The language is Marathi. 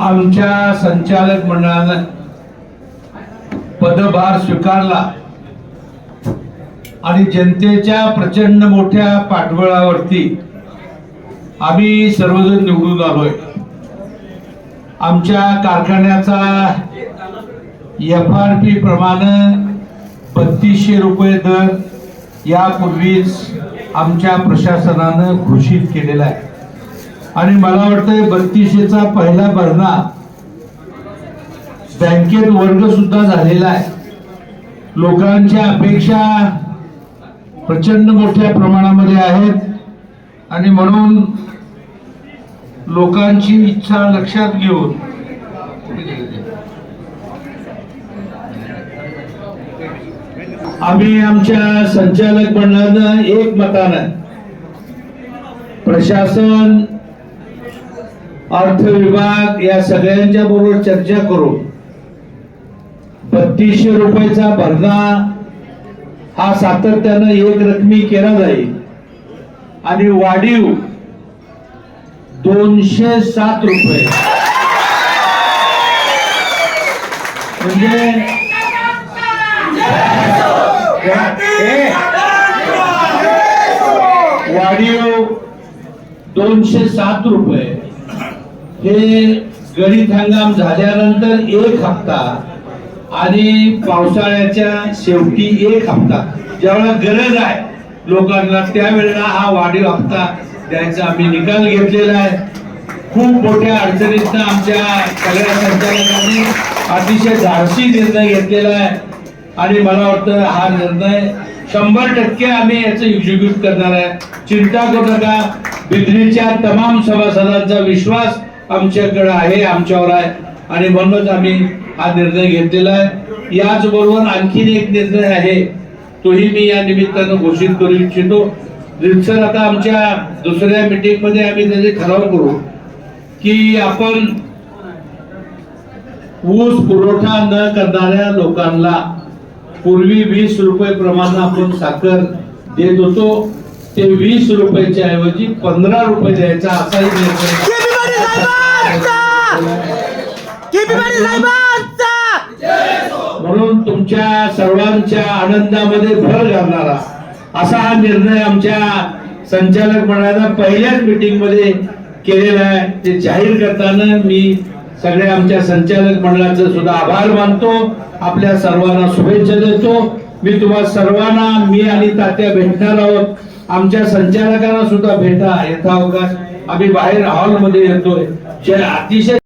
आमच्या संचालक मंडळानं पदभार स्वीकारला आणि जनतेच्या प्रचंड मोठ्या पाठबळावरती आम्ही सर्वजण निवडून आलोय. आमच्या कारखान्याचा एफ आर पी प्रमाणे बत्तीसशे रुपये दर यापूर्वीच आमच्या प्रशासनानं घोषित केलेला आहे. आणि मला वाटतं बत्तीसशेचा पहिला भरणा बँकेत वर्ग सुद्धा झालेला आहे. लोकांच्या अपेक्षा प्रचंड मोठ्या प्रमाणामध्ये आहेत. आणि म्हणून लोकांची इच्छा लक्षात घेऊन आम्ही आमच्या संचालक मंडळानं एक मतानं प्रशासन अर्थ विभाग या सगळ्यांच्या बरोबर चर्चा करून बत्तीसशे रुपयाचा भरणा हा सातत्यानं एक रकमी केला जाईल. आणि वाढीव दोनशे सात रुपये. म्हणजे वाढीव दोनशे सात रुपये. हे गणित हंगाम झाल्यानंतर एक हप्ता आणि पावसाळ्याच्या शेवटी एक हप्ता. ज्यावेळेला गरज आहे लोकांना त्यावेळेला हा वाढीव हप्ता द्यायचा आम्ही निकाल घेतलेला आहे. खूप मोठ्या अडचणीतनं आमच्या सगळ्या संचालकांनी अतिशय धाडसी निर्णय घेतलेला आहे. आणि मला वाटतं हा निर्णय शंभर टक्के आम्ही याचं एक्झिक्यूट करणार आहे. चिंता करू नका. बिद्रीच्या तमाम सभासदांचा विश्वास आमच्याकडे आहे आमच्यावर आहे. आणि म्हणूनच आम्ही हा निर्णय घेतलेला आहे. याचबरोबर आणखीन एक निर्णय आहे. तोही मी या निमित्तानं घोषित करू इच्छितो. रितसर आता आमच्या दुसऱ्या मीटिंगमध्ये आम्ही त्याचे ठराव करू की आपण ऊस पुरवठा न करणाऱ्या लोकांना पूर्वी वीस रुपये प्रमाणे आपण साखर देत होतो. ते वीस रुपयाच्या ऐवजी पंधरा रुपये द्यायचा असाही निर्णय. म्हणून तुमच्या सर्वांच्या आनंदामध्ये भर घालणारा असा हा निर्णय आमच्या संचालक मंडळानं पहिल्याच मीटिंगमध्ये केलेला आहे. ते जाहीर करताना मी सगळ्या आमच्या संचालक मंडळाचं सुद्धा आभार मानतो. आपल्या सर्वांना शुभेच्छा देतो. मी तुम्हाला सर्वांना मी आणि तात्या भेटणार आहोत. आमच्या संचालकांना सुद्धा भेटा यथावकाश. आम्ही बाहेर हॉलमध्ये येतोय. जे अतिशय